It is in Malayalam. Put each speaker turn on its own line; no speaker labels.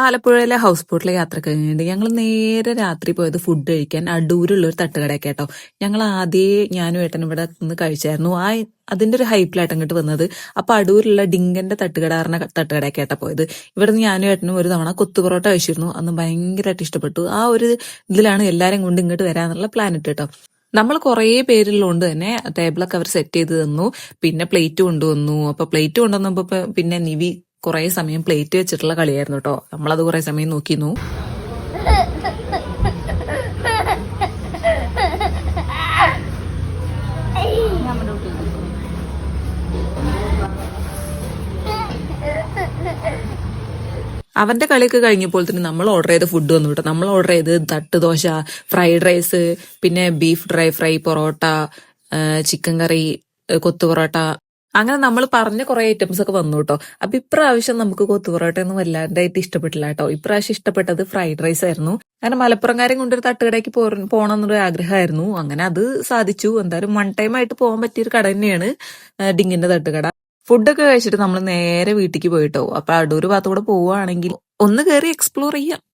ആലപ്പുഴയിലെ ഹൗസ് ബോട്ടിലെ യാത്ര കഴിഞ്ഞിട്ട് ഞങ്ങൾ നേരെ രാത്രി പോയത് ഫുഡ് കഴിക്കാൻ അടൂരുള്ള ഒരു തട്ടുകടയൊക്കെ കേട്ടോ ഞങ്ങൾ ആദ്യമേ ഞാനും ഏട്ടനും ഇവിടെ നിന്ന് കഴിച്ചായിരുന്നു. ആ അതിന്റെ ഒരു ഹൈപ്പിലായിട്ട് അങ്ങോട്ട് വന്നത് അപ്പൊ അടൂരുള്ള ഡിങ്കന്റെ തട്ടുകടാറിന്റെ തട്ടുകടയൊക്കെ തട്ടുകടയൊക്കെയാട്ടാ പോയത്. നിന്ന് ഞാനും ഏട്ടനും ഒരു തവണ കൊത്തു പൊറോട്ട കഴിച്ചിരുന്നു. അന്ന് ഭയങ്കരമായിട്ട് ഇഷ്ടപ്പെട്ടു. ആ ഒരു ഇതിലാണ് എല്ലാരും കൊണ്ട് ഇങ്ങോട്ട് വരാന്നുള്ള ഇട്ട് കേട്ടോ നമ്മൾ കുറേ പേരുള്ളതുകൊണ്ട് തന്നെ ടേബിളൊക്കെ അവർ സെറ്റ് ചെയ്ത് തന്നു. പിന്നെ പ്ലേറ്റ് കൊണ്ടുവന്നു. അപ്പൊ പ്ലേറ്റ് കൊണ്ടുവന്നപ്പോ പിന്നെ നിവി കുറേ സമയം പ്ലേറ്റ് വെച്ചിട്ടുള്ള കളിയായിരുന്നു കേട്ടോ നമ്മളത് കുറേ സമയം നോക്കിയിരുന്നു അവന്റെ കളിയൊക്കെ കഴിഞ്ഞപ്പോൾ തന്നെ നമ്മൾ ഓർഡർ ചെയ്ത ഫുഡ് വന്നു കേട്ടോ നമ്മൾ ഓർഡർ ചെയ്ത് തട്ട് ദോശ ഫ്രൈഡ് റൈസ് പിന്നെ beef dry fry porotta chicken curry കൊത്തു പൊറോട്ട അങ്ങനെ നമ്മൾ പറഞ്ഞ കുറെ ഐറ്റംസ് ഒക്കെ വന്നു കേട്ടോ. അപ്പൊ ഇപ്രാവശ്യം നമുക്ക് കൊത്തു പൊറോട്ട ഒന്നും വല്ലാണ്ടായിട്ട് ഇഷ്ടപ്പെട്ടില്ല കേട്ടോ. ഇപ്രാവശ്യം ഇഷ്ടപ്പെട്ടത് ഫ്രൈഡ് റൈസ് ആയിരുന്നു. അങ്ങനെ മലപ്പുറംകാരൻ കൊണ്ടൊരു തട്ടുകടയ്ക്ക് പോകണം എന്നൊരു ആഗ്രഹമായിരുന്നു. അങ്ങനെ അത് സാധിച്ചു. എന്തായാലും വൺ ടൈം ആയിട്ട് പോകാൻ പറ്റിയൊരു കട തന്നെയാണ് ഡിങ്ങിന്റെ തട്ടുകട. ഫുഡൊക്കെ കഴിച്ചിട്ട് നമ്മൾ നേരെ വീട്ടിലേക്ക് പോയിട്ടോ. അപ്പൊ അടൂർ ഭാഗത്തൂടെ പോവുകയാണെങ്കിൽ ഒന്ന് കയറി എക്സ്പ്ലോർ ചെയ്യാം.